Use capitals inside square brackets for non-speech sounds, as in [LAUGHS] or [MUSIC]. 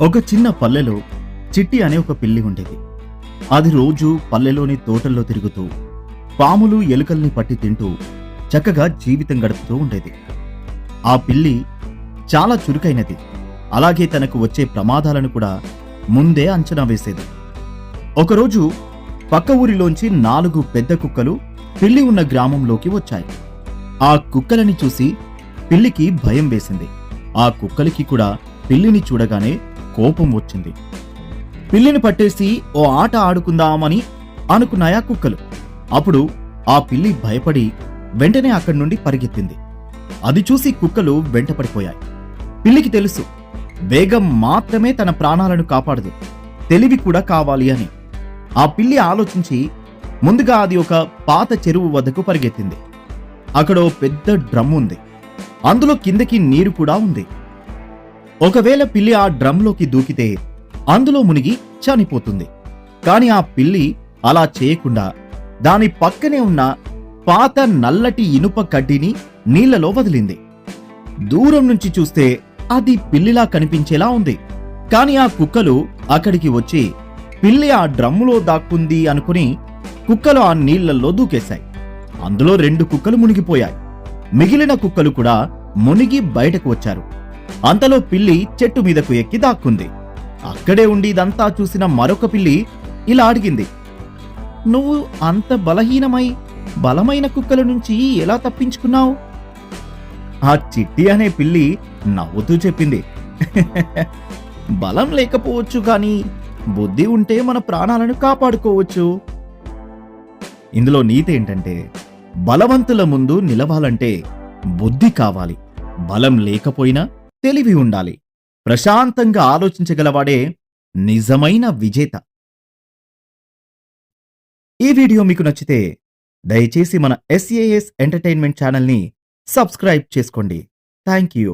ఒక చిన్న పల్లెలో చిట్టి అనే ఒక పిల్లి ఉండేది. అది రోజు పల్లెలోని తోటల్లో తిరుగుతూ పాములు ఎలుకల్ని పట్టి తింటూ చక్కగా జీవితం గడుపుతూ ఉండేది. ఆ పిల్లి చాలా చురుకైనది. అలాగే తనకు వచ్చే ప్రమాదాలను కూడా ముందే అంచనా వేసేది. ఒకరోజు పక్క ఊరిలోంచి నాలుగు పెద్ద కుక్కలు పిల్లి ఉన్న గ్రామంలోకి వచ్చాయి. ఆ కుక్కలని చూసి పిల్లికి భయం వేసింది. ఆ కుక్కలకి కూడా పిల్లిని చూడగానే కోపం వచ్చింది. పిల్లిని పట్టేసి ఓ ఆట ఆడుకుందామని అనుకున్నాయా కుక్కలు. అప్పుడు ఆ పిల్లి భయపడి వెంటనే అక్కడి నుండి పరిగెత్తింది. అది చూసి కుక్కలు వెంటపడిపోయాయి పిల్లికి తెలుసు వేగం మాత్రమే తన ప్రాణాలను కాపాడదు. తెలివి కూడా కావాలి అని. ఆ పిల్లి ఆలోచించి ముందుగా అది ఒక పాత చెరువు వద్దకు పరిగెత్తింది. అక్కడ ఓ పెద్ద డ్రమ్ ఉంది. అందులో కిందకి నీరు కూడా ఉంది. ఒకవేళ పిల్లి ఆ డ్రమ్లోకి దూకితే అందులో మునిగి చనిపోతుంది. కాని ఆ పిల్లి అలా చేయకుండా దాని పక్కనే ఉన్న పాత నల్లటి ఇనుప కడ్డీని నీళ్ళలో వదిలింది. దూరం నుంచి చూస్తే అది పిల్లిలా కనిపించేలా ఉంది. కాని ఆ కుక్కలు అక్కడికి వచ్చి పిల్లి ఆ డ్రమ్ములో దాక్కుంది అనుకుని కుక్కలు ఆ నీళ్ళలో దూకేశాయి. అందులో రెండు కుక్కలు మునిగిపోయాయి. మిగిలిన కుక్కలు కూడా మునిగి బయటకు వచ్చారు. అంతలో పిల్లి చెట్టు మీదకు ఎక్కి దాక్కుంది. అక్కడే ఉండి ఇదంతా చూసిన మరొక పిల్లి ఇలా అడిగింది. నువ్వు అంత బలహీనమై బలమైన కుక్కల నుంచి ఎలా తప్పించుకున్నావు? ఆ చిట్టి అనే పిల్లి నవ్వుతూ చెప్పింది. [LAUGHS] బలం లేకపోవచ్చు కానీ బుద్ధి ఉంటే మన ప్రాణాలను కాపాడుకోవచ్చు. ఇందులో నీతి ఏంటంటే బలవంతుల ముందు నిలవాలంటే బుద్ధి కావాలి. బలం లేకపోయినా తెలివి ఉండాలి. ప్రశాంతంగా ఆలోచించగలవాడే నిజమైన విజేత. ఈ వీడియో మీకు నచ్చితే దయచేసి మన ఎస్ఏఎస్ ఎంటర్టైన్మెంట్ ఛానల్ని సబ్స్క్రైబ్ చేసుకోండి. Thank you.